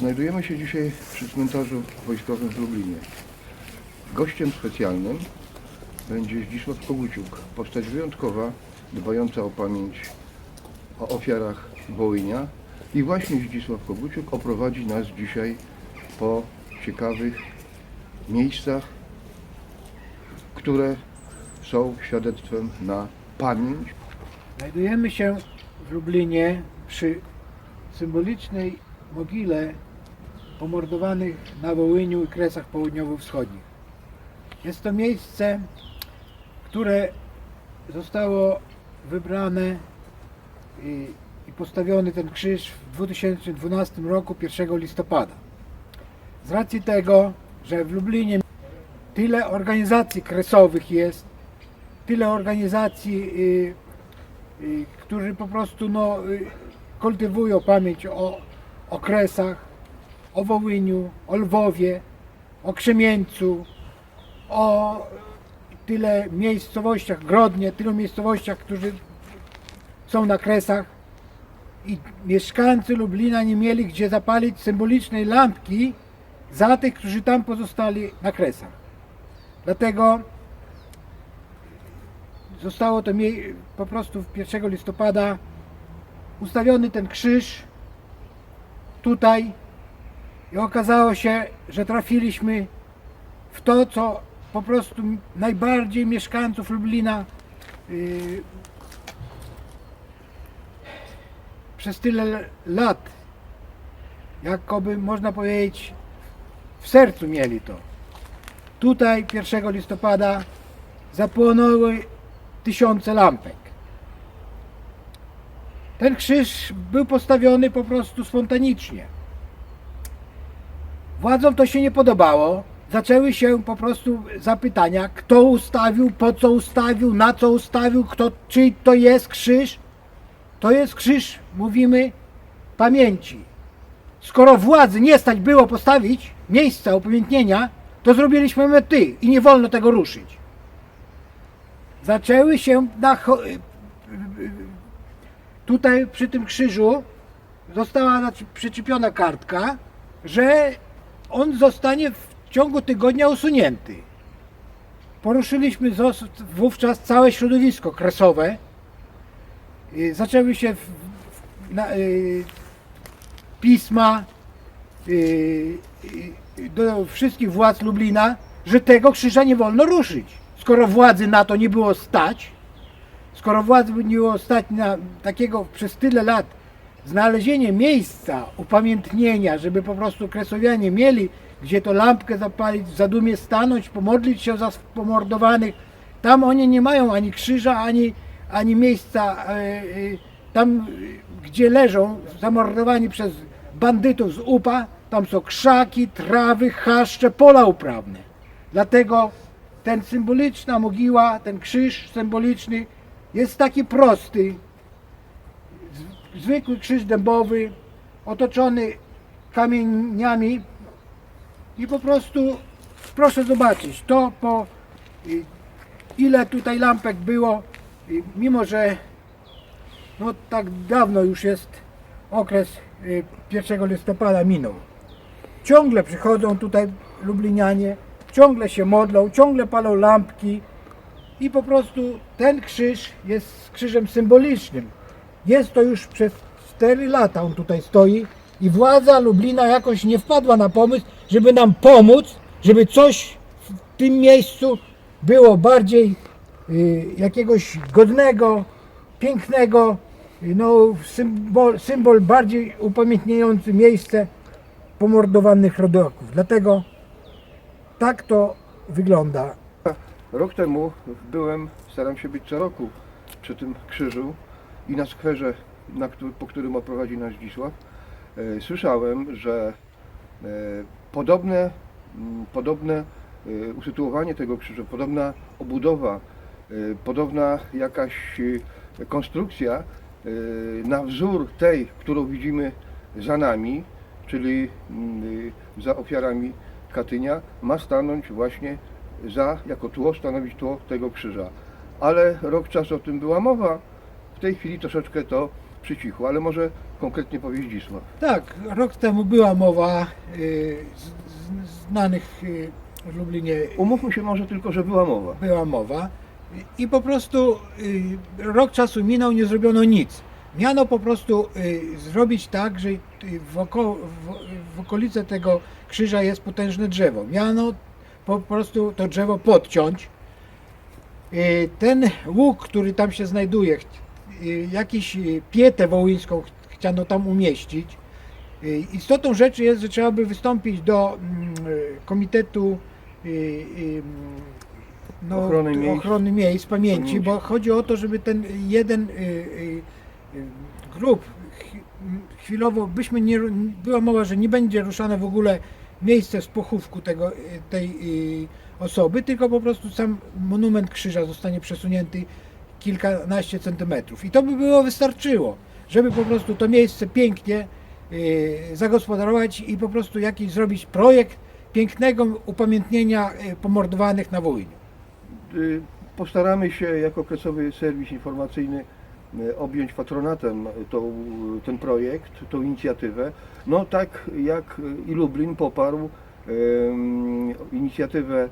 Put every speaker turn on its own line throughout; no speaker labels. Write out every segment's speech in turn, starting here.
Znajdujemy się dzisiaj przy cmentarzu wojskowym w Lublinie. Gościem specjalnym będzie Zdzisław Koguciuk, postać wyjątkowa, dbająca o pamięć o ofiarach Wołynia. I właśnie Zdzisław Koguciuk oprowadzi nas dzisiaj po ciekawych miejscach, które są świadectwem na pamięć
Znajdujemy się w Lublinie przy symbolicznej mogile pomordowanych na Wołyniu i Kresach Południowo-Wschodnich. Jest to miejsce, które zostało wybrane i, i postawiony ten krzyż w 2012 roku 1 listopada. Z racji tego, że w Lublinie tyle organizacji kresowych jest, tyle organizacji y, y, którzy po prostu no, y, kultywują pamięć o okresach, o Wołyniu, o Lwowie, o Krzemieńcu, o tyle miejscowościach, Grodnie, tylu miejscowościach, którzy są na Kresach i mieszkańcy Lublina nie mieli gdzie zapalić symbolicznej lampki za tych, którzy tam pozostali na Kresach. Dlatego zostało to po prostu w 1 listopada ustawiony ten krzyż tutaj i okazało się, że trafiliśmy w to, co po prostu najbardziej mieszkańców Lublina yy, przez tyle lat, jakoby można powiedzieć, w sercu mieli to. Tutaj 1 listopada zapłonęły tysiące lampek. Ten krzyż był postawiony po prostu spontanicznie. Władzom to się nie podobało. Zaczęły się po prostu zapytania, kto ustawił, po co ustawił, na co ustawił, kto, czyj to jest krzyż. To jest krzyż, mówimy, pamięci. Skoro władzy nie stać było postawić miejsca upamiętnienia, to zrobiliśmy my ty i nie wolno tego ruszyć zaczęły się na, tutaj przy tym krzyżu została przyczepiona kartka, że on zostanie w ciągu tygodnia usunięty. Poruszyliśmy wówczas całe środowisko kresowe. Y, Zaczęły się w, na, y, pisma y, y, do wszystkich władz Lublina, że tego krzyża nie wolno ruszyć. Skoro władzy na to nie było stać, skoro władzy nie było stać na takiego przez tyle lat znalezienie miejsca upamiętnienia, żeby po prostu kresowianie mieli gdzie to lampkę zapalić, w zadumie stanąć, pomodlić się za pomordowanych. Tam oni nie mają ani krzyża, ani, ani miejsca e, e, tam, gdzie leżą zamordowani przez bandytów z UPA, tam są krzaki, trawy, chaszcze, pola uprawne. Dlatego ten symboliczna mogiła, ten krzyż symboliczny jest taki prosty. Zwykły krzyż dębowy, otoczony kamieniami i po prostu proszę zobaczyć, to po y, ile tutaj lampek było, y, mimo że no tak dawno już jest okres y, 1 listopada minął. Ciągle przychodzą tutaj lublinianie, ciągle się modlą, ciągle palą lampki i po prostu ten krzyż jest krzyżem symbolicznym. Jest to już przez 4 lata on tutaj stoi i władza Lublina jakoś nie wpadła na pomysł, żeby nam pomóc, żeby coś w tym miejscu było bardziej y, jakiegoś godnego, pięknego, y, no, symbol, symbol bardziej upamiętniający miejsce pomordowanych rodaków. Dlatego tak to wygląda.
Rok temu byłem, staram się być co roku przy tym krzyżu i na skwerze, na po którym oprowadzi nas Zdzisław, e, słyszałem, że e, podobne, podobne e, usytuowanie tego krzyża, podobna obudowa, podobna jakaś konstrukcja na wzór tej, którą widzimy za nami, czyli za ofiarami Katynia, ma stanąć właśnie za, jako tło, stanowić tło tego krzyża. Ale rok czasu o tym była mowa, w tej chwili troszeczkę to przycichło, ale może konkretnie powie Zdzisław.
Tak, rok temu była mowa y, z, z, znanych y, w Lublinie
Umówmy się może tylko, że była mowa.
była mowa i po prostu y, rok czasu minął, nie zrobiono nic. Miano po prostu y, zrobić tak, że y, w, oko, w, w okolice tego krzyża jest potężne drzewo. Miano po prostu to drzewo podciąć. Y, Ten łuk, który tam się znajduje, ch- jakiś y, pietę wołyńską ch- chciano tam umieścić. Y, Istotą rzeczy jest, że trzeba by wystąpić do mm, y, Komitetu y, y, no,
Ochrony miejsc.
ochrony miejsc pamięci, bo chodzi o to, żeby ten jeden y, y, y, grup chwilowo, byśmy nie, była mowa, że nie będzie ruszane w ogóle miejsce z pochówku tego, y, tej y, osoby, tylko po prostu sam monument krzyża zostanie przesunięty kilkanaście centymetrów. I to by było wystarczyło, żeby po prostu to miejsce pięknie y, zagospodarować i po prostu jakiś zrobić projekt pięknego upamiętnienia y, pomordowanych na Wołyniu.
Y, Postaramy się jako Kresowy Serwis Informacyjny objąć patronatem tą, ten projekt, tą inicjatywę. No tak jak i Lublin poparł em, inicjatywę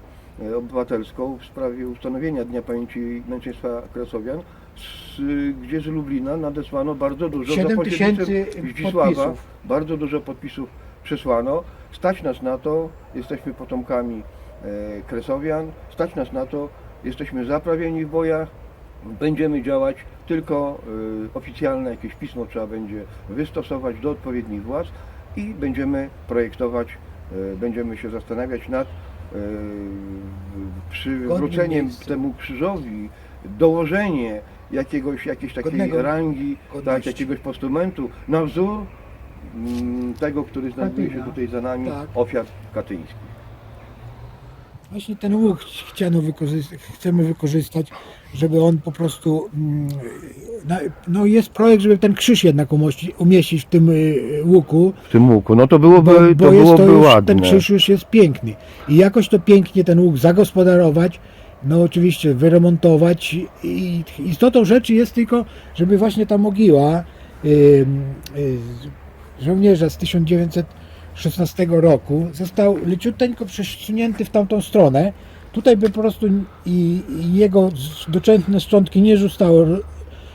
obywatelską w sprawie ustanowienia Dnia Pamięci Męczeństwa Kresowian, z, gdzie z Lublina nadesłano bardzo dużo za
7
pośrednictwem
tysięcy
Zdzisława,
podpisów.
bardzo dużo podpisów przesłano. Stać nas na to, jesteśmy potomkami e, Kresowian, stać nas na to, jesteśmy zaprawieni w bojach, będziemy działać, tylko e, oficjalne jakieś pismo trzeba będzie wystosować do odpowiednich władz i będziemy projektować, e, będziemy się zastanawiać nad e, przywróceniem
miejscem.
temu krzyżowi, dołożenie jakiegoś, jakiejś takiej
Godnego-
rangi, tak,
godności.
jakiegoś postumentu na wzór mm, tego, który znajduje się tutaj za nami,
Tak.
ofiar katyńskich.
Właśnie ten łuk chciano wykorzystać, chcemy wykorzystać, żeby on po prostu, mm, no jest projekt, żeby ten krzyż jednak umości, umieścić w tym y, łuku,
W tym łuku, no to
bo,
byłoby,
bo
to
jest
byłoby
to już,
ładne.
ten krzyż już jest piękny i jakoś to pięknie ten łuk zagospodarować, no oczywiście wyremontować i istotą rzeczy jest tylko, żeby właśnie ta mogiła y, y, żołnierza z 1916 roku został leciuteńko przesunięty w tamtą stronę. Tutaj by po prostu i, i jego doczętne szczątki nie zostały,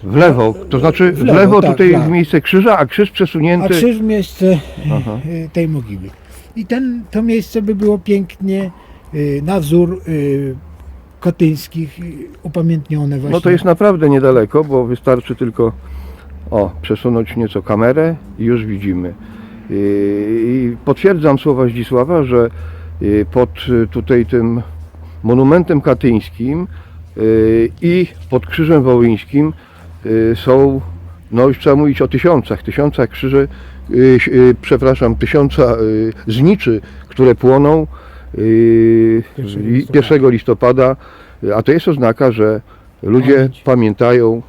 W lewo, to znaczy w lewo,
lewo, tak,
tutaj
tak.
w miejsce krzyża, a krzyż
a
przesunięty.
krzyż w miejsce
Aha.
y, tej mogiły. I ten, to miejsce by było pięknie y, na wzór katyńskich y, upamiętnione właśnie.
No to jest naprawdę niedaleko, bo wystarczy tylko o, przesunąć nieco kamerę i już widzimy. I, potwierdzam słowa Zdzisława, że pod tutaj tym monumentem katyńskim i pod krzyżem wołyńskim są, no już trzeba mówić o tysiącach, tysiącach krzyży, y, y, przepraszam, tysiąca y, zniczy, które płoną y,
Pierwszego
i-
listopada.
1 listopada, y, a to jest oznaka, że ludzie pamiętają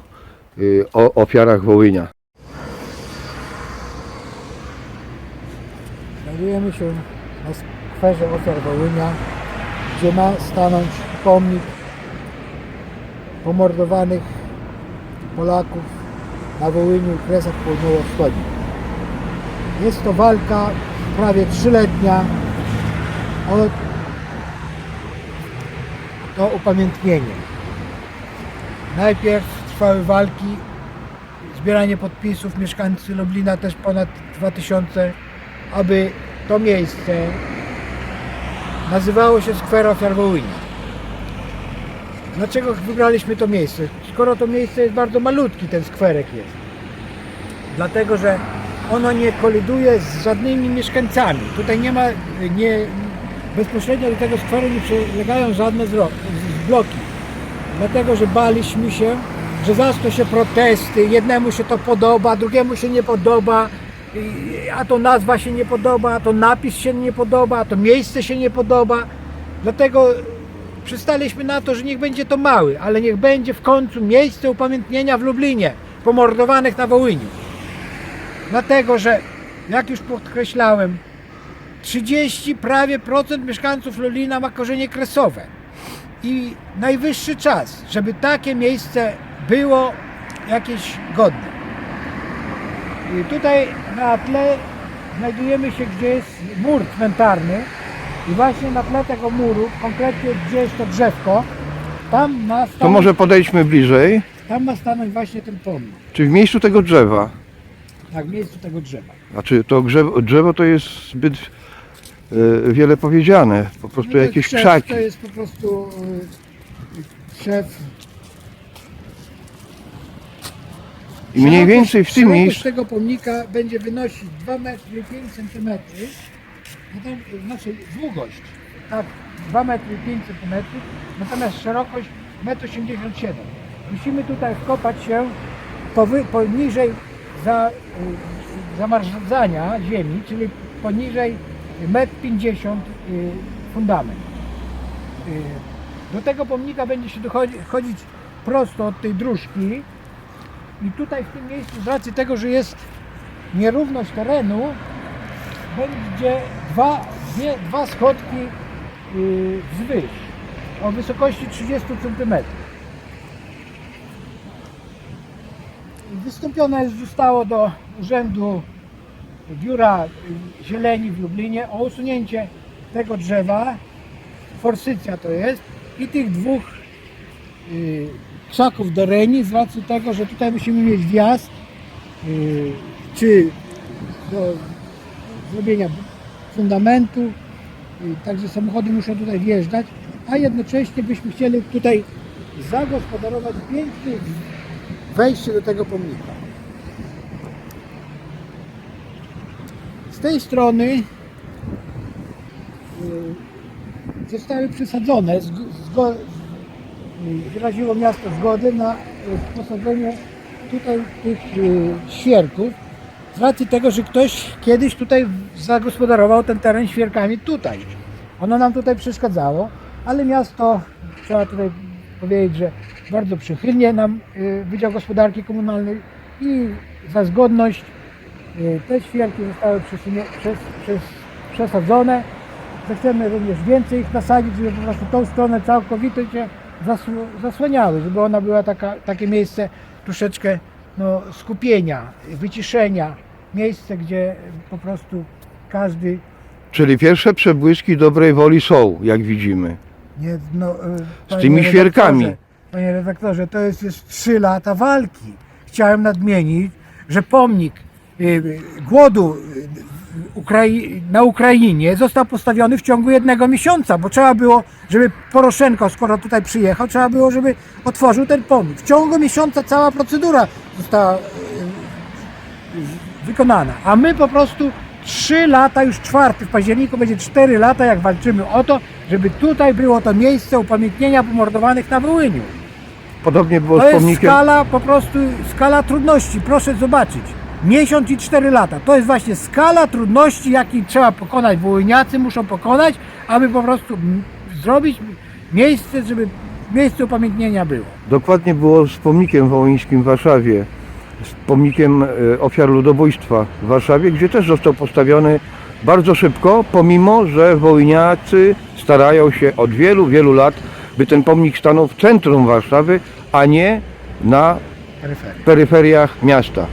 y, o ofiarach Wołynia.
Znajdujemy się na skwerze ofiar Wołynia, gdzie ma stanąć pomnik pomordowanych Polaków na Wołyniu i Kresach Południowo-Wschodnich. Jest to walka prawie trzyletnia o to upamiętnienie. Najpierw trwały walki, zbieranie podpisów, mieszkańcy Lublina też ponad 2000 aby to miejsce nazywało się Skwer Ofiar Wołynia. Dlaczego wybraliśmy to miejsce? Skoro to miejsce jest bardzo malutki, ten skwerek jest. Dlatego, że ono nie koliduje z żadnymi mieszkańcami. Tutaj nie ma, nie, bezpośrednio do tego skweru nie przylegają żadne bloki. Dlatego, że baliśmy się, że zaczną się protesty, jednemu się to podoba, drugiemu się nie podoba, a to nazwa się nie podoba, a to napis się nie podoba, a to miejsce się nie podoba. Dlatego przystaliśmy na to, że niech będzie to mały, ale niech będzie w końcu miejsce upamiętnienia w Lublinie pomordowanych na Wołyniu. Dlatego, że jak już podkreślałem, 30 prawie procent mieszkańców Lublina ma korzenie kresowe. I najwyższy czas, żeby takie miejsce było jakieś godne. I tutaj na tle znajdujemy się, gdzie jest mur cmentarny i właśnie na tle tego muru, konkretnie gdzie jest to drzewko, tam ma
To
stanąć,
może podejdźmy bliżej.
tam ma stanąć właśnie ten pomnik,
Czy w miejscu tego drzewa?
tak, w miejscu tego drzewa.
Znaczy to drzewo, drzewo to jest zbyt e, wiele powiedziane. Po prostu
No to
jakieś
krzew
krzaki.
To jest po prostu y, krzew.
I mniej więcej w tym
szerokość
miejscu.
tego pomnika będzie wynosić 2 metry 5 cm. Znaczy długość, tak, 2 metry 5 cm, natomiast szerokość 1,87 m. Musimy tutaj wkopać się powy, poniżej za, y, zamarzania ziemi, czyli poniżej 1,50 m y, fundament. Y, Do tego pomnika będzie się chodzić prosto od tej dróżki i tutaj w tym miejscu z racji tego, że jest nierówność terenu będzie dwa, dwie, dwa schodki yy, wzwyż o wysokości 30 cm. Wystąpione zostało do Urzędu Biura y, Zieleni w Lublinie o usunięcie tego drzewa, forsycja to jest, i tych dwóch y, krzaków do reni z racji tego, że tutaj musimy mieć wjazd y, czy do zrobienia fundamentu, y, także samochody muszą tutaj wjeżdżać, a jednocześnie byśmy chcieli tutaj zagospodarować piękne wejście do tego pomnika. Z tej strony y, zostały przesadzone, zgo- wyraziło miasto zgodę na y, posadzenie tutaj tych y, świerków z racji tego, że ktoś kiedyś tutaj zagospodarował ten teren świerkami tutaj. Ono nam tutaj przeszkadzało, ale miasto, trzeba tutaj powiedzieć, że bardzo przychylnie nam y, Wydział Gospodarki Komunalnej i za zgodność y, te świerki zostały przesadzone. Zechcemy również więcej ich nasadzić, żeby po prostu tą stronę całkowicie zasł- zasłaniały, żeby ona była taka, takie miejsce troszeczkę no, skupienia, wyciszenia, miejsce, gdzie po prostu każdy
Czyli pierwsze przebłyski dobrej woli są, jak widzimy.
nie, no, y, panie
tymi
redaktorze,
świerkami.
Panie redaktorze, to jest już 3 lata walki. Chciałem nadmienić, że pomnik y, głodu Ukrai- na Ukrainie został postawiony w ciągu jednego miesiąca, bo trzeba było, żeby Poroszenko, skoro tutaj przyjechał, trzeba było, żeby otworzył ten pomnik. W ciągu miesiąca cała procedura została y, wykonana, a my po prostu 3 lata, już czwarty w październiku będzie 4 lata, jak walczymy o to, żeby tutaj było to miejsce upamiętnienia pomordowanych na Wołyniu.
Podobnie było
To
z
jest
pomnikiem.
skala po prostu, skala trudności, proszę zobaczyć. Miesiąc i 4 lata. To jest właśnie skala trudności, jakie trzeba pokonać, wołyniacy muszą pokonać, aby po prostu zrobić miejsce, żeby miejsce upamiętnienia było.
Dokładnie było z pomnikiem wołyńskim w Warszawie. Z pomnikiem e, ofiar ludobójstwa w Warszawie, gdzie też został postawiony bardzo szybko, pomimo że wołyniacy starają się od wielu, wielu lat, by ten pomnik stanął w centrum Warszawy, a nie na
Peryferia.
peryferiach miasta.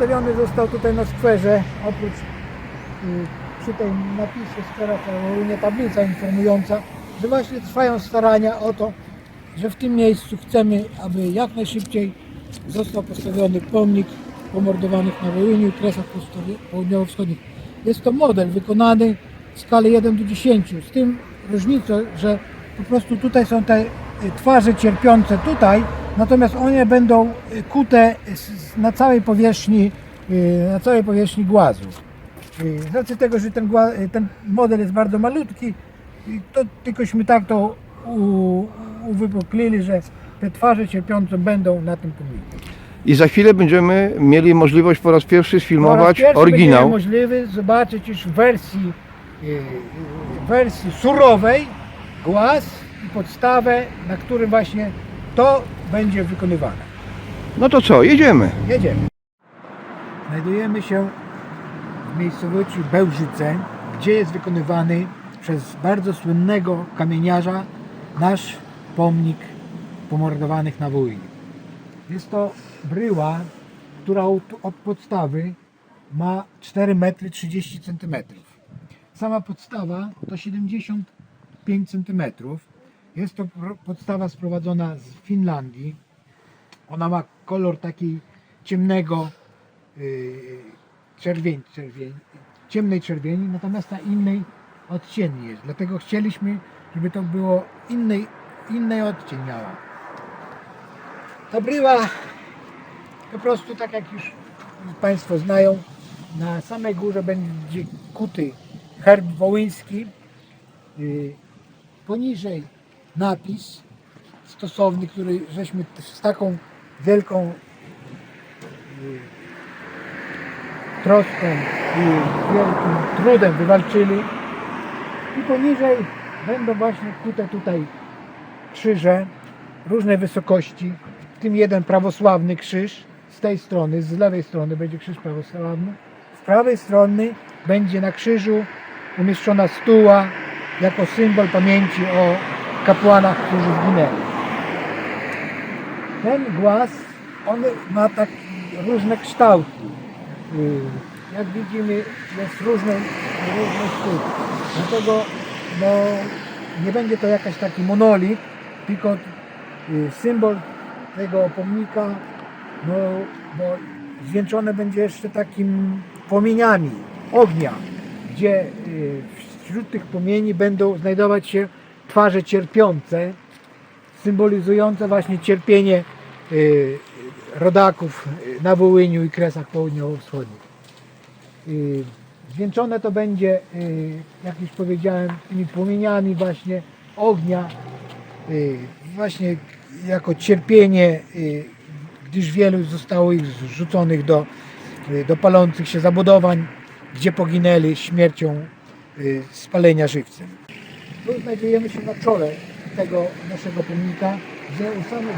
Ustawiony został tutaj na skwerze, oprócz y, przy tej napisie skwera Wołynie tablica informująca, że właśnie trwają starania o to, że w tym miejscu chcemy, aby jak najszybciej został postawiony pomnik pomordowanych na Wołyniu i Kresach Południowo-Wschodnich. Jest to model wykonany w skali 1 do 10, z tym różnicą, że po prostu tutaj są te twarze cierpiące tutaj, natomiast one będą y, kute na całej powierzchni, y, na całej powierzchni głazu. Y, Z racji tego, że ten, y, ten model jest bardzo malutki, y, to tylkośmy tak to uwypuklili, że te twarze cierpiące będą na tym pomniku.
I za chwilę będziemy mieli możliwość po raz pierwszy
Po raz
sfilmować
pierwszy
oryginał.
Możliwy zobaczyć już w wersji, y, y, wersji surowej głaz podstawę, na którym właśnie to będzie wykonywane.
No to co, jedziemy.
Jedziemy. Znajdujemy się w miejscowości Bełżyce, gdzie jest wykonywany przez bardzo słynnego kamieniarza nasz pomnik pomordowanych na Wołyniu. Jest to bryła, która od, od podstawy ma 4 metry 30 cm. Sama podstawa to 75 cm. Jest to podstawa sprowadzona z Finlandii. Ona ma kolor taki ciemnego yy, czerwień, czerwień, ciemnej czerwieni, natomiast ta innej odcieni jest. Dlatego chcieliśmy, żeby to było innej, innej odcień miała. Ta bryła po prostu tak jak już Państwo znają, na samej górze będzie kuty herb wołyński, yy, poniżej napis stosowny, który żeśmy z taką wielką yy, troską i wielkim trudem wywalczyli. I poniżej będą właśnie kute tutaj krzyże różnej wysokości, w tym jeden prawosławny krzyż z tej strony, z lewej strony będzie krzyż prawosławny, z prawej strony będzie na krzyżu umieszczona stuła jako symbol pamięci o kapłanach, którzy zginęli. Ten głaz, on ma tak różne kształty. Y, Jak widzimy, jest różny, różny sztuk. Dlatego no, nie będzie to jakaś taki monolit, tylko y, symbol tego pomnika, no, bo zwieńczone będzie jeszcze takim płomieniami ognia, gdzie y, wśród tych płomieni będą znajdować się twarze cierpiące, symbolizujące właśnie cierpienie y, rodaków y, na Wołyniu i Kresach Południowo-Wschodnich. Y, Zwieńczone to będzie, jak już powiedziałem, tymi płomieniami właśnie ognia, właśnie jako cierpienie, gdyż wielu zostało ich zrzuconych do, do palących się zabudowań, gdzie poginęli śmiercią spalenia żywcem. Tu znajdujemy się na czole tego naszego pomnika,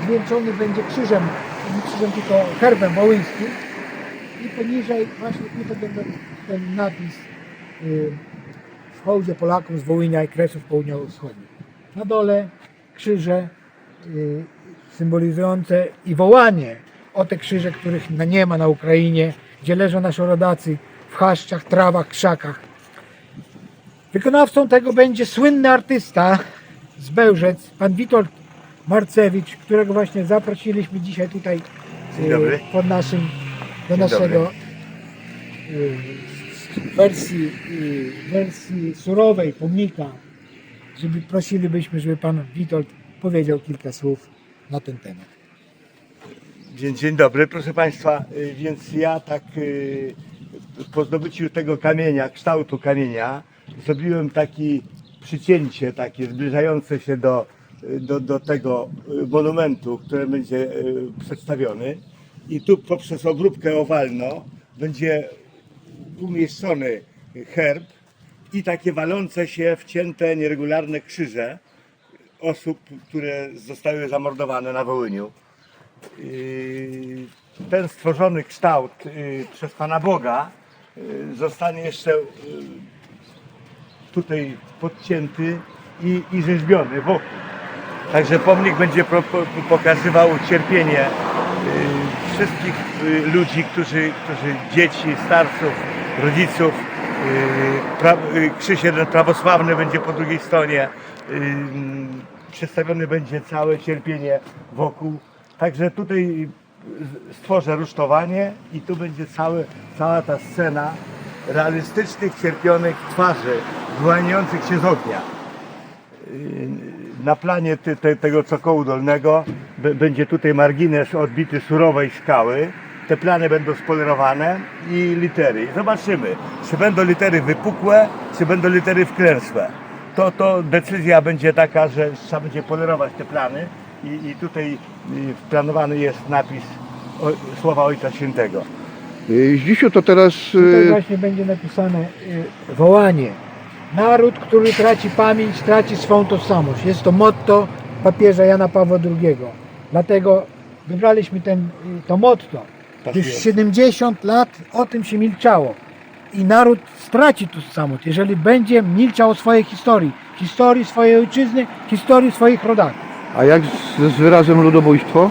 zwieńczony będzie krzyżem, nie krzyżem tylko herbem wołyńskim i poniżej właśnie tutaj będzie ten napis y, w hołdzie Polakom z Wołynia i Kresów Południowo-Wschodnich. Na dole krzyże y, symbolizujące i wołanie o te krzyże, których nie ma na Ukrainie, gdzie leżą nasi rodacy w chaszczach, trawach, krzakach. Wykonawcą tego będzie słynny artysta z Bełżec, pan Witold Marcewicz, którego właśnie zaprosiliśmy dzisiaj tutaj
Dzień dobry.
pod naszym, do
Dzień
naszego y, wersji, y, wersji surowej pomnika, żeby prosilibyśmy, żeby pan Witold powiedział kilka słów na ten temat.
Dzień, dzień dobry, proszę Państwa, więc ja tak po zdobyciu tego kamienia, kształtu kamienia, zrobiłem takie przycięcie, takie zbliżające się do, y, do, do tego y, monumentu, który będzie y, przedstawiony i tu poprzez obróbkę owalną będzie umieszczony herb i takie walące się, wcięte, nieregularne krzyże osób, które zostały zamordowane na Wołyniu. Ten stworzony kształt yy, przez Pana Boga zostanie jeszcze tutaj podcięty i, i rzeźbiony wokół. Także pomnik będzie po, pokazywał cierpienie yy, wszystkich yy, ludzi, którzy, którzy dzieci, starców, rodziców. Yy, pra, yy, krzyż jeden prawosławny będzie po drugiej stronie. Yy, przedstawione będzie całe cierpienie wokół. Także tutaj stworzę rusztowanie i tu będzie cały, cała ta scena realistycznych, cierpionych twarzy, wyłaniających się z ognia na planie ty, te, tego cokołu dolnego b- będzie tutaj margines odbity surowej skały. Te plany będą spolerowane i litery. I zobaczymy, czy będą litery wypukłe, czy będą litery wklęsłe. To, to decyzja będzie taka, że trzeba będzie polerować te plany i, i tutaj y, planowany jest napis o, słowa Ojca Świętego.
Zdzisiu, to teraz
Tutaj
y,
właśnie będzie napisane y, wołanie. Naród, który traci pamięć, traci swą tożsamość. Jest to motto papieża Jana Pawła II. Dlatego wybraliśmy ten, y, to motto,
Tak jest.
70 lat o tym się milczało. I naród straci tożsamość, jeżeli będzie milczał o swojej historii, historii swojej ojczyzny, historii swoich rodaków.
A jak z, z wyrazem ludobójstwo?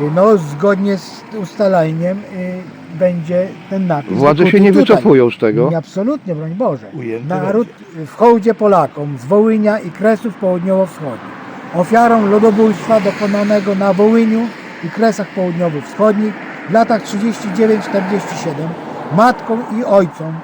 Y, No, zgodnie z ustaleniem y, będzie ten napis.
Władze się nie
tutaj.
wycofują z tego.
Nie, absolutnie, broń Boże.
Ujęty
Naród w hołdzie Polakom z Wołynia i Kresów Południowo-Wschodnich. Ofiarą ludobójstwa dokonanego na Wołyniu i Kresach Południowo-Wschodnich w latach 39-47 matkom i ojcom,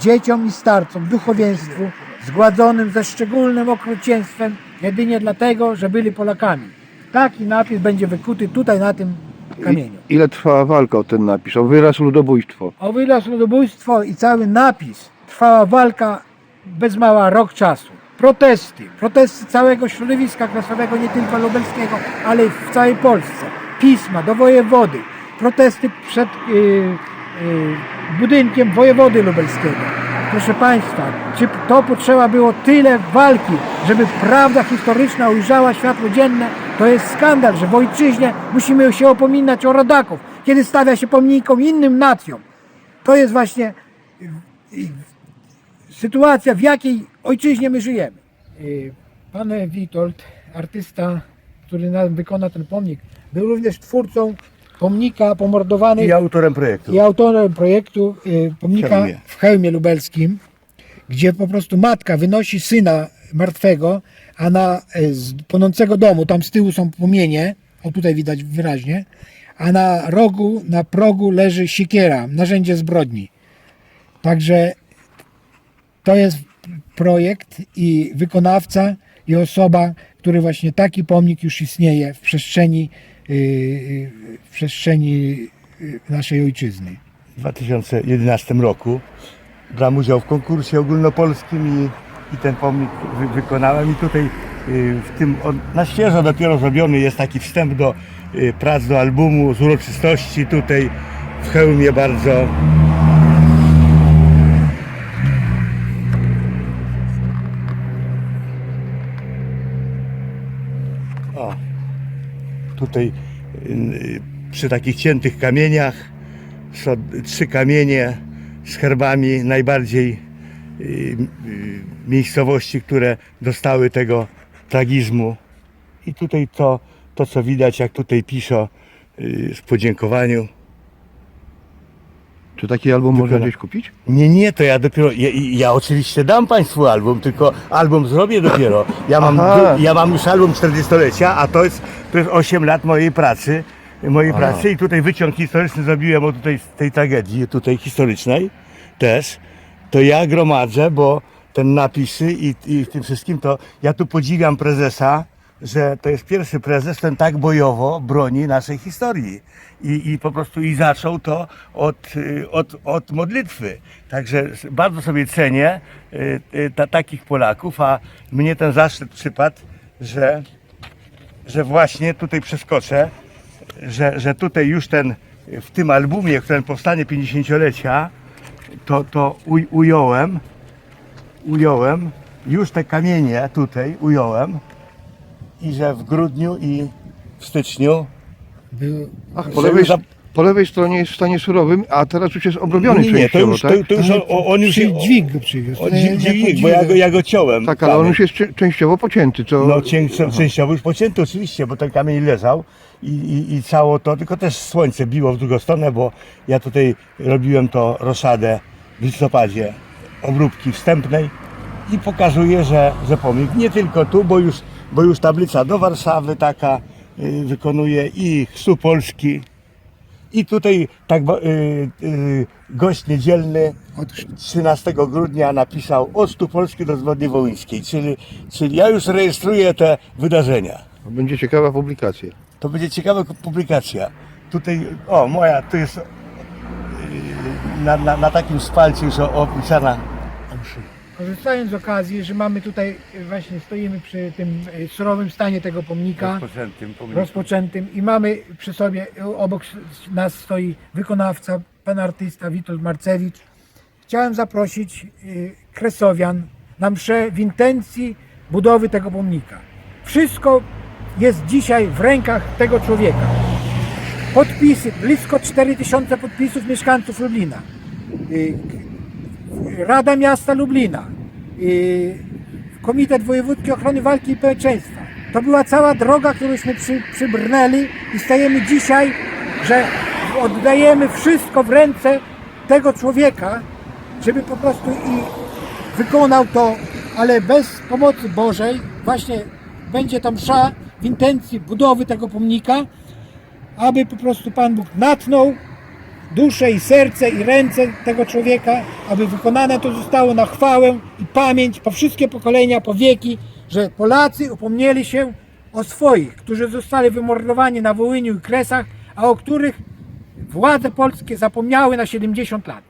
dzieciom i starcom, duchowieństwu zgładzonym ze szczególnym okrucieństwem jedynie dlatego, że byli Polakami. Taki napis będzie wykuty tutaj na tym kamieniu.
I, ile trwała walka o ten napis? O wyraz ludobójstwo.
O wyraz ludobójstwo i cały napis trwała walka bez mała rok czasu. Protesty, protesty całego środowiska klasowego, nie tylko lubelskiego, ale w całej Polsce. Pisma do wojewody, protesty przed y, y, budynkiem wojewody lubelskiego. Proszę Państwa, czy to potrzeba było tyle walki, żeby prawda historyczna ujrzała światło dzienne? To jest skandal, że w ojczyźnie musimy się opominać o rodaków, kiedy stawia się pomnikom innym nacjom. To jest właśnie y, y, sytuacja, w jakiej ojczyźnie my żyjemy. Y, Pan Witold, artysta, który nam wykona ten pomnik, był również twórcą pomnika pomordowanych
I autorem projektu.
i autorem projektu pomnika
Chełmie.
w Chełmie Lubelskim, gdzie po prostu matka wynosi syna martwego, a na y, z płonącego domu, tam z tyłu są płomienie, o tutaj widać wyraźnie, a na rogu, na progu leży siekiera, narzędzie zbrodni. Także to jest projekt i wykonawca i osoba, który właśnie taki pomnik już istnieje w przestrzeni, y, y, w przestrzeni y, naszej ojczyzny.
W 2011 roku brałem udział w konkursie ogólnopolskim i, i ten pomnik wy, wykonałem. I tutaj y, w tym, na świeżo dopiero zrobiony jest taki wstęp do y, prac do albumu z uroczystości tutaj w hełmie bardzo. O, tutaj y, przy takich ciętych kamieniach są trzy kamienie z herbami najbardziej miejscowości, które dostały tego tragizmu. I tutaj to, to co widać, jak tutaj pisze y, w podziękowaniu.
Czy taki album można
Wykona-
gdzieś kupić?
Nie, nie, to ja dopiero, ja, ja oczywiście dam Państwu album, tylko album zrobię dopiero. Ja mam,
Aha.
ja mam już album 40-lecia, a to jest, to jest 8 lat mojej pracy, mojej pracy i tutaj wyciąg historyczny zrobiłem o tutaj tej tragedii tutaj historycznej też. To ja gromadzę, bo ten napisy i, i tym wszystkim to ja tu podziwiam prezesa, że to jest pierwszy prezes, ten tak bojowo broni naszej historii. I, i po prostu i zaczął to od, y, od, od modlitwy. Także bardzo sobie cenię y, y, ta, takich Polaków, a mnie ten zaszczyt przypadł, że, że właśnie tutaj przeskoczę, że, że tutaj już ten, w tym albumie, w którym powstanie 50-lecia, to, to uj, ująłem, ująłem, już te kamienie tutaj ująłem i że w grudniu i w styczniu
Był,
Ach, po
Żeby
lewej,
za-
po lewej stronie jest w stanie surowym, a teraz już jest obrobiony
nie, nie, to
częściowo,
już, to,
tak?
to już on, on już
dźwig go przywiózł.
O,
To
dźwig, bo ja go, ja go ciąłem.
Tak, ale on już jest częściowo pocięty, co...
No ciężko, częściowo już pocięty oczywiście, bo ten kamień leżał i, i, i cało to, tylko też słońce biło w drugą stronę, bo ja tutaj robiłem to roszadę w listopadzie obróbki wstępnej i pokazuje, że, że pomnik nie tylko tu, bo już, bo już tablica do Warszawy taka y, wykonuje i chrztu Polski i tutaj tak y, y, gość niedzielny
Od
13 grudnia napisał od chrztu Polski do zbrodni wołyńskiej, czyli, czyli ja już rejestruję te wydarzenia.
Będzie ciekawa publikacja.
To będzie ciekawa publikacja. Tutaj, o moja, tu jest na, na, na takim spalcie już o- opisana.
Korzystając z okazji, że mamy tutaj, y, właśnie stoimy przy tym y, surowym stanie tego pomnika
Rozpoczętym
rozpoczętym i mamy przy sobie, y, obok s- nas stoi wykonawca, pan artysta Witold Marcewicz. Chciałem zaprosić y, Kresowian na mszę w intencji budowy tego pomnika. Wszystko jest dzisiaj w rękach tego człowieka. Podpisy, blisko 4000 podpisów mieszkańców Lublina. Rada Miasta Lublina, Komitet Wojewódzki Ochrony Walki i Społeczeństwa, To była cała droga, którąśmy przy, przybrnęli i stajemy dzisiaj, że oddajemy wszystko w ręce tego człowieka, żeby po prostu i wykonał to, ale bez pomocy Bożej, właśnie będzie tam msza w intencji budowy tego pomnika, aby po prostu Pan Bóg natnął duszę i serce i ręce tego człowieka, aby wykonane to zostało na chwałę i pamięć po wszystkie pokolenia, po wieki, że Polacy upomnieli się o swoich, którzy zostali wymordowani na Wołyniu i Kresach, a o których władze polskie zapomniały na 70 lat.